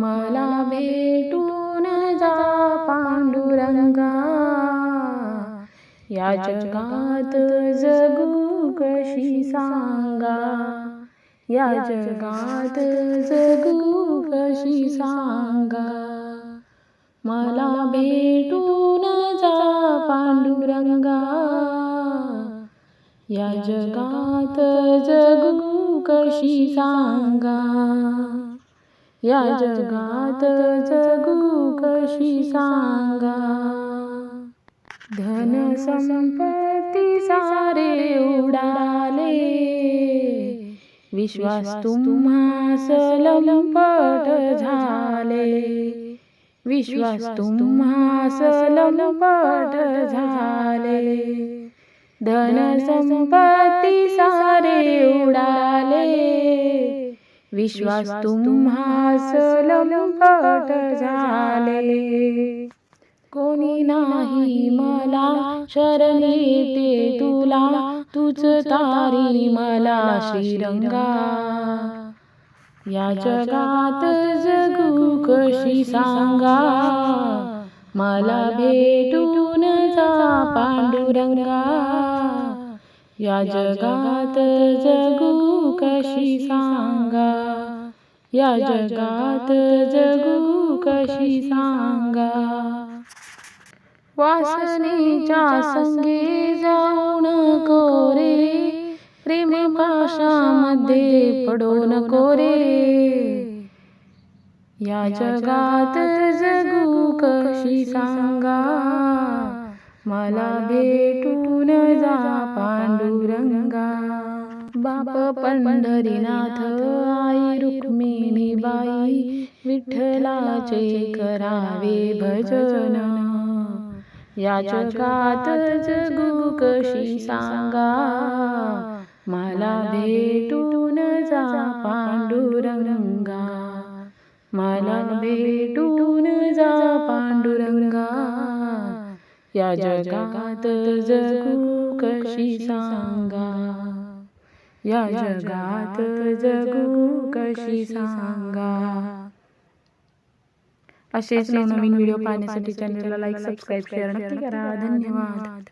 मला भेटून जा पांडुरंगा. या जगात जगू कशी सांगा. या जगात जगू कशी सांगा. मला भेटून जा पांडुरंगा. या जगात जगू कशी सांगा. या जगात जगू कशी सांगा धन संपत्ती सारे उडाले। विश्वास तुम्हा सलंपट झाले। विश्वास तुम्हा सलंपट झाले। धन संपत्ती सारे उडाले विश्वास तुम्हास लंपट झाले. कोणी नाही मला शरण येते तुला. तुझ तारी मला श्रीरंगा. या जगात जगू कशी सांगा. मला भेटून जा पांडुरंगा. या जगात जगू कशी सांगा. या जगात जगू कशी सांगा? वासनेच्या संगे जाऊ नको रे प्रेम पाशामध्ये पडो नको रे या जगात जगू कशी सांगा? मला भेटून जा पांडुरंगा. बाप पंढरीनाथ आई रुक्मिणी बाई विठ्ठलाचे करावे भजन. या जगात जगू कशी सांगा. मला भेटून जा पांडुरंगा. मला भेटून जा पांडुरंगा. या जगात जगू कशी सांगा. या जगात जगू कशी सांगा? असेच नवनवीन व्हिडिओ पाहण्यासाठी चॅनलला लाईक सबस्क्राईब शेअर नक्की करा. धन्यवाद.